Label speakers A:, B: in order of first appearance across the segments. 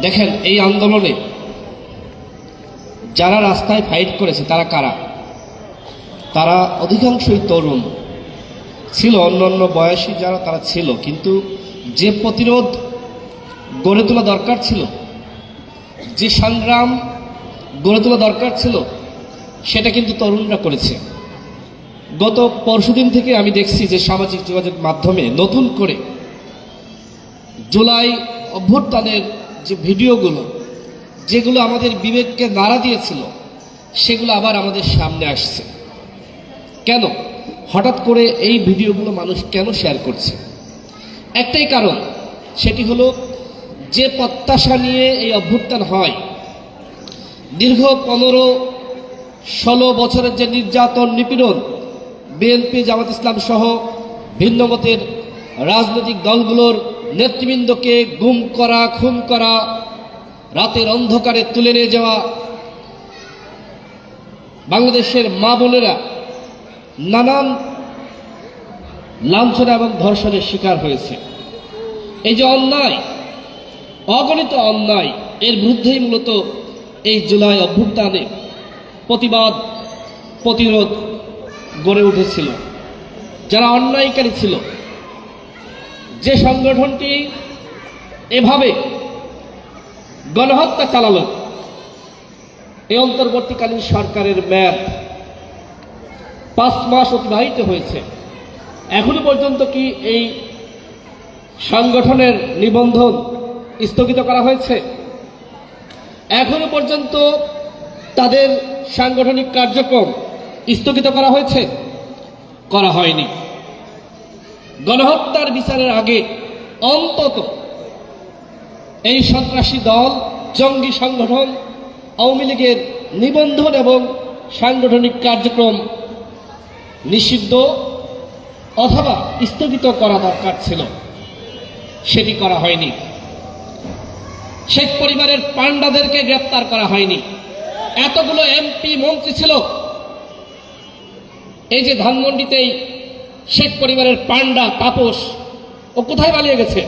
A: দেখেন, এই আন্দোলনে যারা রাস্তায় ফাইট করেছে, তারা কারা? তারা অধিকাংশই তরুণ। ছিল অন্যান্য বয়সী যারা, তারা ছিল। কিন্তু যে প্রতিরোধ গড়ে তোলা দরকার ছিল, যে সংগ্রাম গড়ে তোলা দরকার ছিল, সেটা কিন্তু তরুণরা করেছে। গত পরশুদিন থেকে আমি দেখছি যে সামাজিক যোগাযোগ মাধ্যমে নতুন করে জুলাই অভ্যুত্থানের যে ভিডিওগুলো, যেগুলো আমাদের বিবেককে নাড়া দিয়েছিল, সেগুলো আবার আমাদের সামনে আসছে। কেন? হঠাৎ করে এই ভিডিওগুলো মানুষ কেন শেয়ার করছে? একটাই কারণ, সেটি হলো যে প্রত্যাশা নিয়ে এই অভ্যুত্থান হয়, দীর্ঘ পনেরো ষোলো বছরের যে নির্যাতন নিপীড়ন, বিএনপি জামাত ইসলাম সহ ভিন্ন মতের রাজনৈতিক দলগুলোর নেতৃবৃন্দকে গুম করা, খুন করা, রাতের অন্ধকারে তুলে নিয়ে যাওয়া। বাংলাদেশের মা বোনেরা নানান লাঞ্ছনা এবং ধর্ষণের শিকার হয়েছে। এই যে অন্যায়, অগণিত অন্যায়, এর বিরুদ্ধেই মূলত এই জুলাই অভ্যুত্থানে প্রতিবাদ, প্রতিরোধ গড়ে উঠেছিল। যারা অন্যায়কারী ছিল যে সংগঠনটি এভাবে গণহত্যা চালালো এই অন্তর্বর্তীকালীন সরকারের মেয়াদ পাঁচ মাস অতিবাহিত হয়েছে। এখনও পর্যন্ত কি এই সংগঠনের নিবন্ধন স্থগিত করা হয়েছে? এখনও পর্যন্ত তাদের সাংগঠনিক কার্যক্রম স্থগিত করা হয়েছে? করা হয়নি। গণহত্যার বিচারের আগে অন্তত এই সন্ত্রাসী দল, জঙ্গি সংগঠন, আওয়ামী লীগের নিবন্ধন এবং সাংগঠনিক কার্যক্রম নিষিদ্ধ অথবা স্থগিত করা দরকার ছিল। সেটি করা হয়নি। শেখ পরিবারের পান্ডাদেরকে গ্রেপ্তার করা হয়নি। এতগুলো এমপি মন্ত্রী ছিল। এই যে ধানমন্ডিতেই শেখ পরিবারের পান্ডা, তাপস, ও কোথায় পালিয়ে গেছে?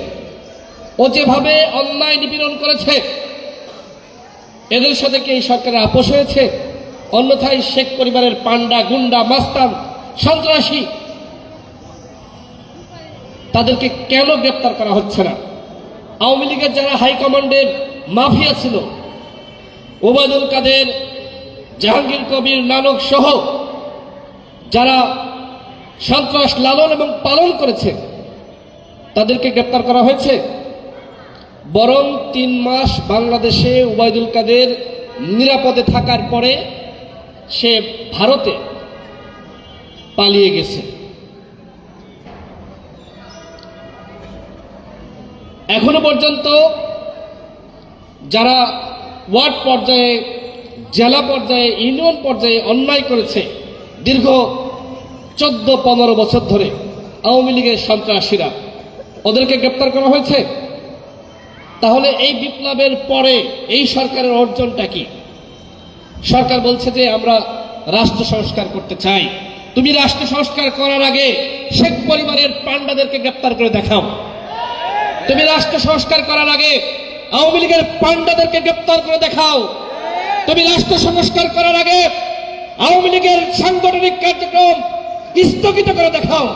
A: ও যেভাবে অন্যায় নিপীড়ন করেছে, এদের সাথে কি এই সরকারের আপোষ হয়েছে? অন্যথায় শেখ পরিবারের পান্ডা, গুন্ডা, মাস্তান, সন্ত্রাসী, তাদেরকে কেন গ্রেপ্তার করা হচ্ছে না? আওয়ামী লীগের যারা হাইকমান্ডের মাফিয়া ছিল, ওবায়দুল কাদের, জাহাঙ্গীর কবির নানক সহ, যারা সন্ত্রাস লালন এবং পালন করেছে। তাদেরকে গ্রেপ্তার করা হয়েছে। বরং তিন মাস বাংলাদেশে ওবায়দুল কাদের নিরাপদে থাকার পরে সে ভারতে পালিয়ে গেছে। এখনও পর্যন্ত যারা ওয়ার্ড পর্যায়ে, জেলা পর্যায়ে, ইউনিয়ন পর্যায়ে অন্যায় করেছে, দীর্ঘ চোদ্দ, পনেরো বছর ধরে আওয়ামী লীগের সন্ত্রাসীরা ওদেরকে গ্রেপ্তার করা হয়েছে। তাহলে এই বিপ্লবের পরে এই সরকারের অর্জনটা কি? সরকার বলছে যে আমরা রাষ্ট্র সংস্কার করতে চাই। তুমি রাষ্ট্র সংস্কার করার আগে শেখ পরিবারের পান্ডাদেরকে গ্রেপ্তার করে দেখাও। তুমি রাষ্ট্র সংস্কার করার আগে আওয়ামী লীগের পান্ডাদেরকে গ্রেপ্তার করে দেখাও। তুমি রাষ্ট্র সংস্কার করার আগে আওয়ামী লীগের সাংগঠনিক কার্যক্রম স্থগিত করে দেখাও।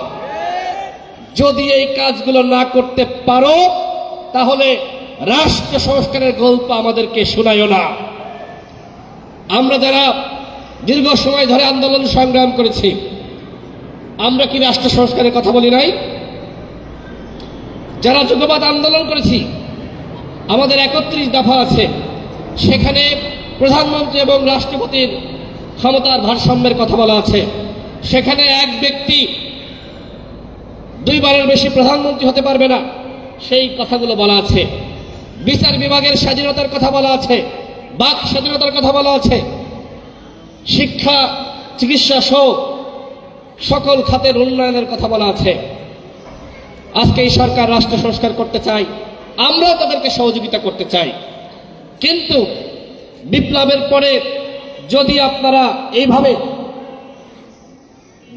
A: যদি এই কাজগুলো না করতে পারো, তাহলে রাষ্ট্র সংস্কারের গল্প আমাদেরকে শোনায়ও না। আমরা যারা দীর্ঘ সময় ধরে আন্দোলন সংগ্রাম করেছি, আমরা কি রাষ্ট্র সংস্কারের কথা বলি নাই? যারা যুগবাদ আন্দোলন করেছি, আমাদের একত্রিশ দফা আছে। সেখানে প্রধানমন্ত্রী এবং রাষ্ট্রপতির ক্ষমতার ভারসাম্যের কথা বলা আছে। সেখানে এক ব্যক্তি দুইবারের বেশি প্রধানমন্ত্রী হতে পারবে না। সেই কথাগুলো বলা আছে। বিচার বিভাগের স্বাধীনতার কথা বলা আছে। বাক স্বাধীনতার কথা বলা আছে। শিক্ষা, চিকিৎসা সহ সকল খাতের উন্নয়নের কথা বলা আছে। আজকে এই সরকার রাষ্ট্র সংস্কার করতে চাই আমরাও তাদেরকে সহযোগিতা করতে চাই। কিন্তু বিপ্লবের পরে যদি আপনারা এইভাবে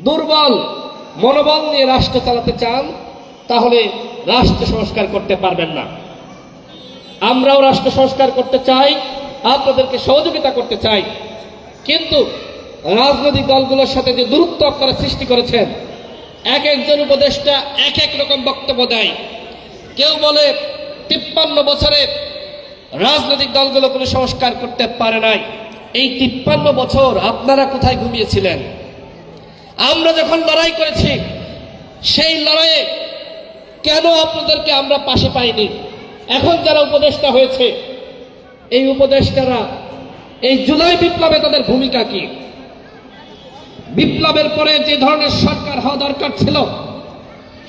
A: দুর্বল মনোবল নিয়ে রাষ্ট্র চালাতে চান, তাহলে রাষ্ট্র সংস্কার করতে পারবেন না। আমরাও রাষ্ট্র সংস্কার করতে চাই, আপনাদেরকে সহযোগিতা করতে চাই। কিন্তু রাজনৈতিক দলগুলোর সাথে যে দূরত্ব আপনারা সৃষ্টি করেছেন, এক একজন উপদেষ্টা এক এক রকম বক্তব্য দেয়। কেউ বলে, তিপ্পান্ন বছরে রাজনৈতিক দলগুলো কোনো সংস্কার করতে পারে নাই। এই তিপ্পান্ন বছর আপনারা কোথায় ঘুমিয়েছিলেন? আমরা যখন লড়াই করেছি, সেই লড়াইয়ে কেন আপনাদেরকে আমরা পাশে পাইনি? এখন যারা উপদেষ্টা হয়েছে, এই উপদেষ্টারা, এই জুলাই বিপ্লবে তাদের ভূমিকা কি? বিপ্লবের পরে যে ধরনের সরকার হওয়া দরকার ছিল,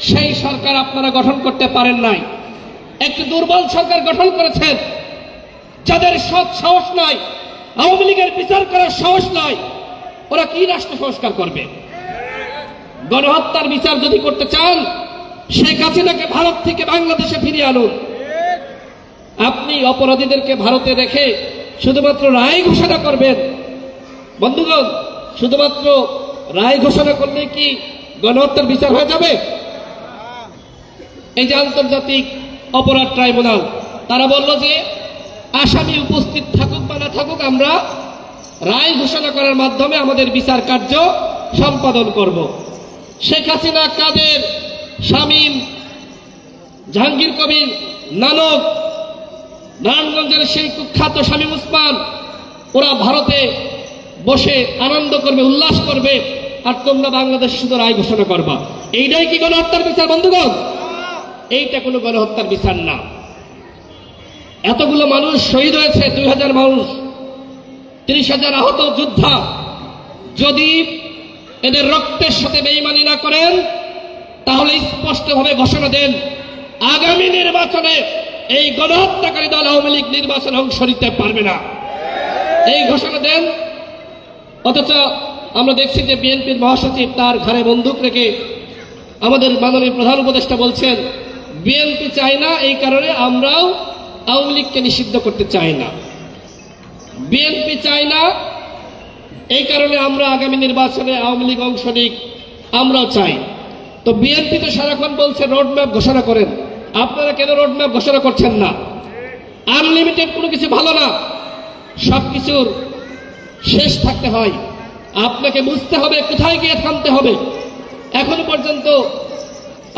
A: সেই সরকার আপনারা গঠন করতে পারেন নাই। একটি দুর্বল সরকার গঠন করেছেন, যাদের সৎ সাহস নাই আওয়ামী লীগের বিচার করার সাহস নাই ওরা কি রাষ্ট্র সংস্কার করবে? গণহত্যার বিচার যদি করতে চান, শেখ হাসিনাকে ভারত থেকে বাংলাদেশে ফিরিয়ে আনুন। আপনি অপরাধীদেরকে ভারতে রেখে শুধুমাত্র রায় ঘোষণা করবেন। বন্ধুগণ, শুধুমাত্র রায় ঘোষণা করলে কি গণহত্যার বিচার হয়ে যাবে? এই যে আন্তর্জাতিক অপরাধ ট্রাইব্যুনাল, তারা বলল যে আসামি উপস্থিত থাকুক বা না থাকুক, আমরা রায় ঘোষণা করার মাধ্যমে আমাদের বিচার কার্য সম্পাদন করব। শেখ হাসিনা, কাদের, শামীম, জাহাঙ্গীর কবির, নানক, নারায়ণগঞ্জের সেই কুখ্যাত শামীম উসমান, ওরা ভারতে বসে আনন্দ করবে, উল্লাস করবে, আর তোমরা বাংলাদেশ শুধু রায় ঘোষণা করবা। এইটাই কি গণহত্যার বিচার, বন্ধুগণ? এইটা কোনো গণহত্যার বিচার না। এতগুলো মানুষ শহীদ হয়েছে, দুই হাজার মানুষ, তিরিশ হাজার আহত যোদ্ধা। যদি এদের রক্তের সাথে বেইমানি না করেন, তাহলে স্পষ্টভাবে ঘোষণা দেন, আগামী নির্বাচনে এই গণহত্যাকারী দল আওয়ামী লীগ নির্বাচনে অংশ নিতে পারবে না। এই ঘোষণা দেন, অথচ আমরা দেখছি যে বিএনপির মহাসচিব তার ঘরে বন্দুক রেখে আমাদের মাননীয় প্রধান উপদেষ্টা বলছেন, বিএনপি চায় না এই কারণে আমরাও আওয়ামী লীগকে নিষিদ্ধ করতে চাই না। বিএনপি চায় না এই কারণে আমরা আগামী নির্বাচনে আওয়ামী লীগ অংশ নিক, আমরাও চাই। তো বিএনপি তো সারাক্ষণ বলছে রোডম্যাপ ঘোষণা করেন। আপনারা কেন রোডম্যাপ ঘোষণা করছেন না? আনলিমিটেড কোনো কিছু ভালো না। সব কিছুর শেষ থাকতে হয়। আপনাকে বুঝতে হবে, কোথায় গিয়ে থামতে হবে। এখনও পর্যন্ত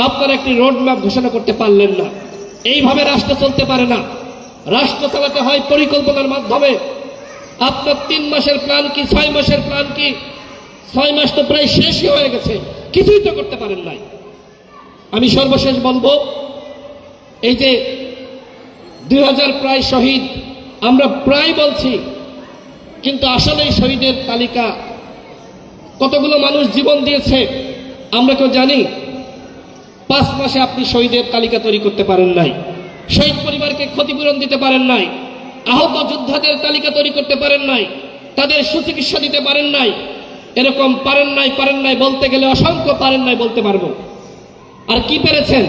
A: আপনারা একটি রোডম্যাপ ঘোষণা করতে পারলেন না। এইভাবে রাষ্ট্র চলতে পারে না। রাষ্ট্র চালাতে হয় পরিকল্পনার মাধ্যমে। আপনার তিন মাসের প্ল্যান কি, ছয় মাসের প্ল্যান কি? ছয় মাস তো প্রায় শেষই হয়ে গেছে। কিছুই তো করতে পারেন নাই। আমি সর্বশেষ বলব, এই যে দুই হাজার প্রায় শহীদ, আমরা প্রায় বলছি, কিন্তু আসলে শহীদের তালিকা কতগুলো মানুষ জীবন দিয়েছে, আমরা কেউ জানি। পাঁচ মাসে আপনি শহীদের তালিকা তৈরি করতে পারেন নাই। শহীদ পরিবারকে ক্ষতিপূরণ দিতে পারেন নাই। আহত যোদ্ধাদের তালিকা তৈরি করতে পারেন নাই, তাদের সুচিকিৎসা দিতে পারেন নাই, এরকম পারেন নাই পারেন নাই বলতে গেলে অসংখ্য পারেন নাই বলতে পারব। আর কি পেরেছেন?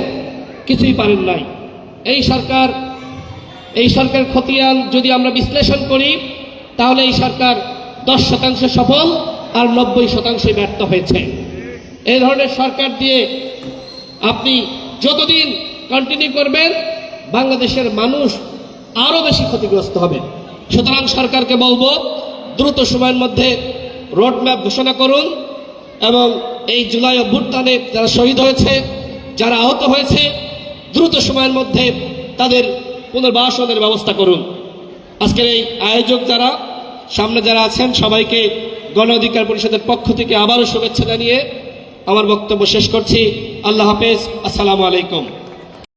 A: কিছুই পারেন নাই। এই সরকার এই সরকার খতিয়ান যদি আমরা বিশ্লেষণ করি, তাহলে এই সরকার দশ শতাংশ সফল আর নব্বই শতাংশই ব্যর্থ হয়েছে। এই ধরনের সরকার দিয়ে আপনি যতদিন কন্টিনিউ করবেন, বাংলাদেশের মানুষ আরও বেশি ক্ষতিগ্রস্ত হবে। সুতরাং সরকারকে বলব, দ্রুত সময়ের মধ্যে রোডম্যাপ ঘোষণা করুন এবং এই জুলাই অভ্যুত্থানে যারা শহীদ হয়েছে, যারা আহত হয়েছে, দ্রুত সময়ের মধ্যে তাদের পুনর্বাসনের ব্যবস্থা করুন। আজকের এই আয়োজক যারা, সামনে যারা আছেন, সবাইকে গণ অধিকার পরিষদের পক্ষ থেকে আবারও শুভেচ্ছা জানিয়ে আমার বক্তব্য শেষ করছি। আল্লাহ হাফেজ, আসসালামু আলাইকুম।